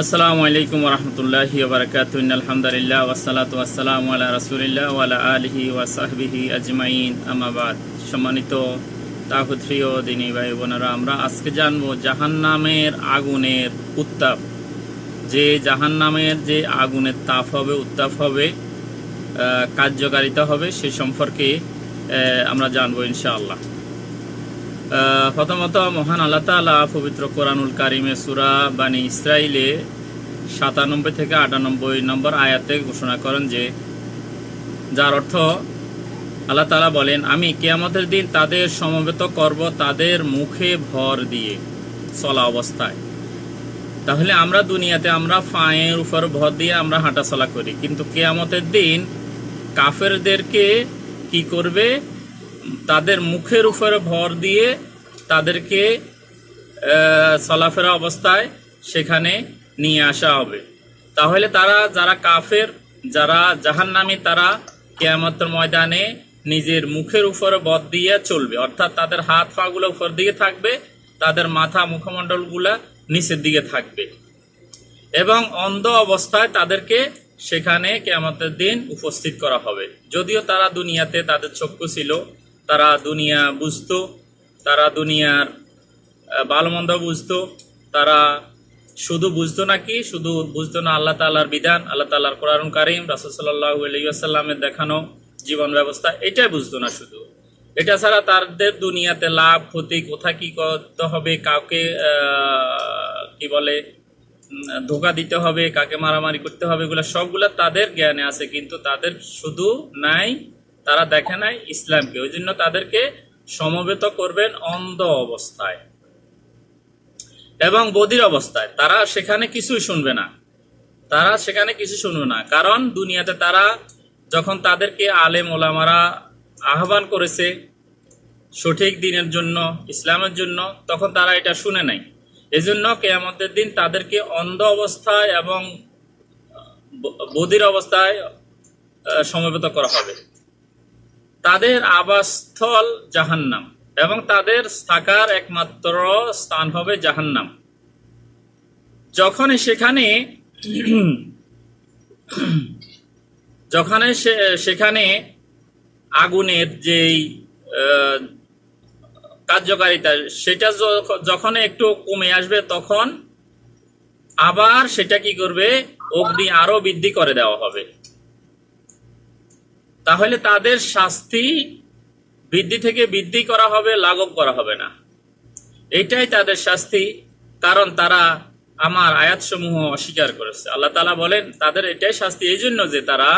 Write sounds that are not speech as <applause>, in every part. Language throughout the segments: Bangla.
আসসালামু আলাইকুম রহমতুল্লাহি ওবরাকাতুন আলহামদুলিল্লাহ ওয়াসালাতু ওয়াসসালামু আলা রাসূলিল্লাহ ওয়া আলা আলিহি ওয়া সাহবিহি আজমাইন। আমাবাদ সম্মানিত তাহুদ প্রিয় দিনী ভাই বোনেরা, আমরা আজকে জানব জাহান্নামের আগুনের উত্তাপ। যে জাহান্নামের যে আগুনের তাপ হবে, উত্তাপ হবে কার্যকারিতা হবে সে সম্পর্কে আমরা জানব ইনশাআল্লাহ। প্রথমত মহান আল্লাহ তাআলা পবিত্র কোরআনুল কারিমে সুরা বানি ইসরাইলে সাতানব্বই থেকে আটানব্বই নম্বর আয়াতে ঘোষণা করেন যে, যার অর্থ আল্লাহ তাআলা বলেন, আমি কেয়ামতের দিন তাদের সমবেত করব তাদের মুখে ভর দিয়ে চলা অবস্থায়। তাহলে আমরা দুনিয়াতে আমরা পায়ের উপর ভর দিয়ে আমরা হাঁটাচলা করি। কিন্তু কেয়ামতের দিন কাফেরদেরকে কি করবে? তাদের মুখের উপরে ভর দিয়ে তাদেরকে চলাফেরা অবস্থায় সেখানে নিয়ে আসা হবে। তাহলে তারা যারা কাফের, যারা জাহান্নামী, তারা কেয়ামতের ময়দানে নিজের মুখের উপরে বদ দিয়ে চলবে। অর্থাৎ তাদের হাত পাগুলো উপর দিকে থাকবে, তাদের মাথা মুখমণ্ডলগুলা নিচের দিকে থাকবে। এবং অন্ধ অবস্থায় তাদেরকে সেখানে কেয়ামতের দিন উপস্থিত করা হবে। যদিও তারা দুনিয়াতে তাদের চক্ষু ছিল তারা দুনিয়া বুঝতো, তারা দুনিয়ার ভালো মন্দ বুঝতো, তারা শুধু বুঝতো নাকি? শুধু বুঝতো না আল্লাহ তাল্লাহার বিধান, আল্লাহ তাল্লাহার কোরআন কারিম রাসুসাল্লাহ আলাইসাল্লামের দেখানো জীবন ব্যবস্থা, এটাই বুঝতো না শুধু। এটা ছাড়া তাদের দুনিয়াতে লাভ, ক্ষতি কোথায় কী করতে হবে, কাউকে কি বলে ধোকা দিতে হবে, কাকে মারামারি করতে হবে, এগুলো সবগুলো তাদের জ্ঞানে আছে, কিন্তু তাদের শুধু নাই তারা দেখে নাই ইসলামকে। ওই জন্য তাদেরকে সমবেত করবেন অন্ধ অবস্থায় এবং বদির অবস্থায়। তারা সেখানে কিছুই শুনবে না। তারা সেখানে কিছু শুনবে না। কারণ দুনিয়াতে তারা যখন তাদেরকে আলেম ওলামারা আহ্বান করেছে সঠিক দিনের জন্য, ইসলামের জন্য, তখন তারা এটা শুনে নাই। এজন্য কেয়ামতের দিন তাদেরকে অন্ধ অবস্থায় এবং ব- বধির অবস্থায় সমবেত করা হবে। তাদের আবাসস্থল জাহান্নাম এবং তাদের থাকার একমাত্র স্থান হবে জাহান্নাম। যখন সেখানে যখন সেখানে আগুনের যেই কার্যকারিতা, সেটা যখন একটু কমে আসবে তখন আবার সেটা কি করবে? অগ্নি আরও বৃদ্ধি করে দেওয়া হবে। তাহলে তাদের শাস্তি বৃদ্ধি থেকে বৃদ্ধি করা হবে, লাঘব করা হবে না। এটাই তাদের শাস্তি, কারণ তারা আমার আয়াতসমূহ অস্বীকার করেছে। আল্লাহ তালা বলেন, তাদের এটাই শাস্তি এই জন্য যে তারা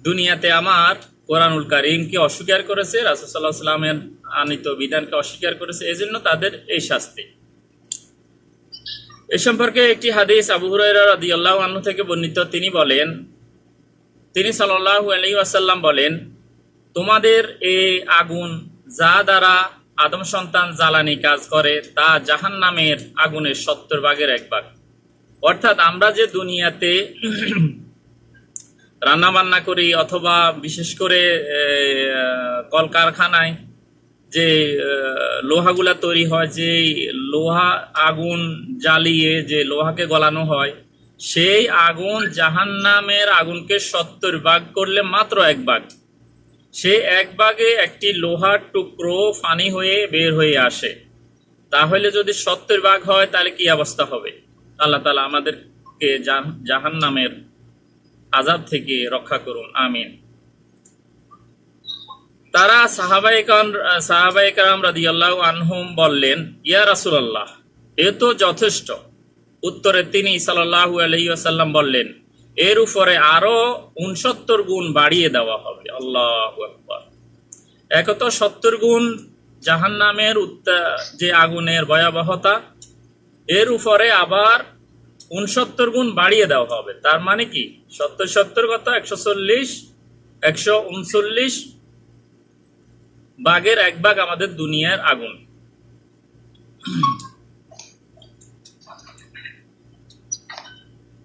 দুনিয়াতে আমার কোরআনুল কারিমকে অস্বীকার করেছে রাসুসাল্লাহ সাল্লামের আনিত বিধানকে অস্বীকার করেছে এই জন্য তাদের এই শাস্তি। এ সম্পর্কে একটি হাদিস আবু হুরাইরা রাদিয়াল্লাহু আনহু থেকে বর্ণিত, তিনি বলেন তিনি সাল্লাল্লাহু আলাইহি ওয়াসাল্লাম বলেন, তোমাদের এই আগুন যা দ্বারা আদম সন্তান জ্বালানি কাজ করে, তা জাহান্নামের আগুনের সত্তর ভাগের এক ভাগ। অর্থাৎ আমরা যে দুনিয়াতে <clears throat> রান্না বান্না করি অথবা বিশেষ করে কলকারখানায় যে লোহাগুলা তৈরি হয় যে লোহা আগুন জ্বালিয়ে যে লোহাকে গলানো হয় সেই আগুন জাহান্নামের আগুনকে সত্তর ভাগ করলে মাত্র এক ভাগ। সে এক ভাগে একটি লোহার টুকরো ফানি হয়ে বের হয়ে আসে। তাহলে যদি সত্তর ভাগ হয়, তাহলে কি অবস্থা হবে? আল্লাহ তালা আমাদেরকে জাহান নামের আজাব থেকে রক্ষা করুন, আমিন। তারা সাহাবাইকান সাহাবাইকার রাদিয়াল্লাহু আনহুম বললেন, ইয়া রাসূলুল্লাহ, এ তো যথেষ্ট। উত্তরে তিনি সাল্লাল্লাহু আলাইহি ওয়াসাল্লাম বললেন, এর উপরে আরও উনসত্তর গুণ বাড়িয়ে দেওয়া হবে। আল্লাহ আকবার। এক তো সত্তর গুণ জাহান্নামের উত্তা- যে আগুনের ভয়াবহতা, এর উপরে আবার উনসত্তর গুণ বাড়িয়ে দেওয়া হবে। তার মানে কি? সত্তর সত্তর কত? একশো চল্লিশ, একশো উনচল্লিশ, বাঘের এক ভাগ আমাদের দুনিয়ার আগুন।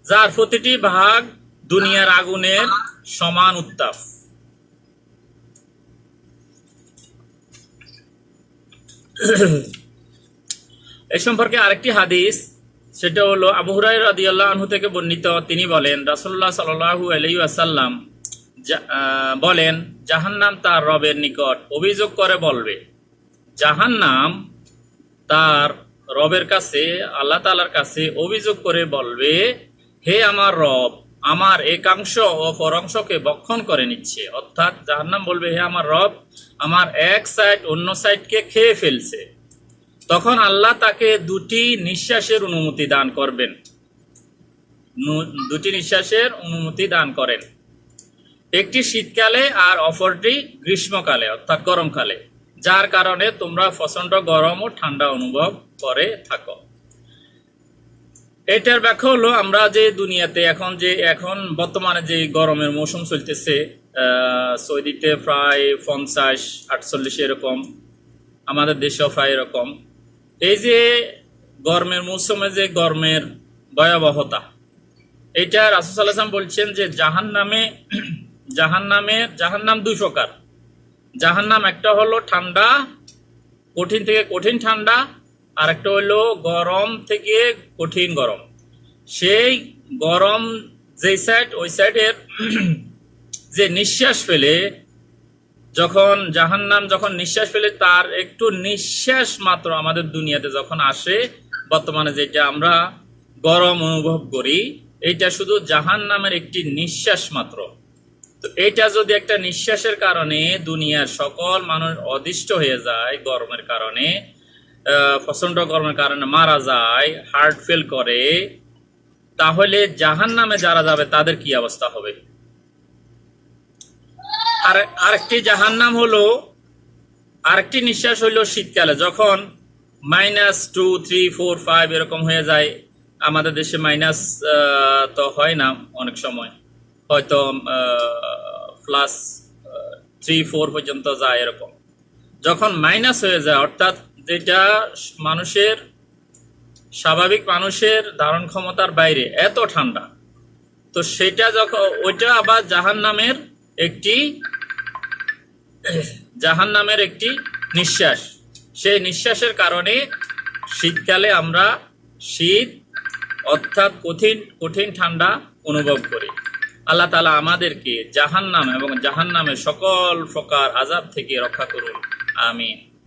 যার প্রতিটি ভাগ দুনিয়ার আগুনের সমান উত্তাপ। এ সম্পর্কে আরেকটি হাদিস সেটা হলো আবু হুরাই রাদিয়াল্লাহ আনহু থেকে বর্ণিত। তিনি বলেন আলাইহি ওয়াসাল্লাম আহ, বলেন জাহান্নাম তার রবের নিকট অভিযোগ করে বলবে জাহান্নাম তার রবের কাছে আল্লাহ তাআলার কাছে অভিযোগ করে বলবে হে আমার রব, আমার একাংশ ও পরাংশকে বক্ষণ করে নিচ্ছে। অর্থাৎ জাহান্নাম বলবে, হে আমার রব, আমার এক সাইড অন্য সাইডকে খেয়ে ফেলছে। তখন আল্লাহ তাকে দুটি নিঃশ্বাসের অনুমতি দান করবেন। দুটি নিঃশ্বাসের অনুমতি দান করেন। একটি শীতকালে আর অপরটি গ্রীষ্মকালে, অর্থাৎ গরমকালে। যার কারণে তোমরা প্রচণ্ড গরম ও ঠান্ডা অনুভব করে থাকো। এটার ব্যাখ্যা হলো আমরা যে দুনিয়াতে এখন যে, এখন বর্তমানে যে গরমের মৌসুম চলতেছে সৌদিতে প্রায় পঞ্চাশ, আটচল্লিশ এরকম, আমাদের দেশেও প্রায় এরকম। এই যে গরমের মৌসুমে যে গরমের ভয়াবহতা এটা রাসুসাল্লাম বলছেন যে জাহান নামে জাহান নামে জাহান নাম দুই প্রকার। জাহান নাম একটা হলো ঠান্ডা, কঠিন থেকে কঠিন ঠান্ডা আর একটা হলো গরম থেকে কঠিন গরম। সেই গরম যেই সাইড ওই সাইডের <clears throat> যে নিঃশ্বাস ফেলে, যখন জাহান্নাম যখন নিঃশ্বাস ফেলে, তার একটু নিঃশ্বাস মাত্র আমাদের দুনিয়াতে যখন আসে, বর্তমানে যেটা আমরা গরম অনুভব করি, এটা শুধু জাহান নামের একটি নিঃশ্বাস মাত্র। তো এটা যদি একটা নিঃশ্বাসের কারণে দুনিয়ার সকল মানুষ অদিষ্ট হয়ে যায় গরমের কারণে আহ, প্রচণ্ড গরমের কারণে মারা যায় হার্ট ফেল করে তাহলে জাহান নামে যারা যাবে তাদের কি অবস্থা হবে? আর আরেকটি জাহান্নাম হলো আরেকটি নিঃশ্বাস হলো শীতকালে যখন minus two three four five এরকম হয়ে যায় আমাদের দেশে মাইনাস তো হয় না অনেক সময়। হয়তো প্লাস থ্রি ফোর পর্যন্ত যায় এরকম। যখন মাইনাস হয়ে যায় অর্থাৎ যেটা মানুষের, স্বাভাবিক মানুষের ধারণ ক্ষমতার বাইরে, এত ঠান্ডা। তো সেটা যখন, ওইটা আবার জাহান নামের একটি জাহান নামের একটি নিঃশ্বাস। সেই নিঃশ্বাসের কারণে শীতকালে আমরা শীত অর্থাৎ কঠিন কঠিন ঠান্ডা অনুভব করি। আল্লাহ তালা আমাদেরকে জাহান্নাম এবং জাহান্নামের সকল প্রকার আজাব থেকে রক্ষা করুন। আমিন।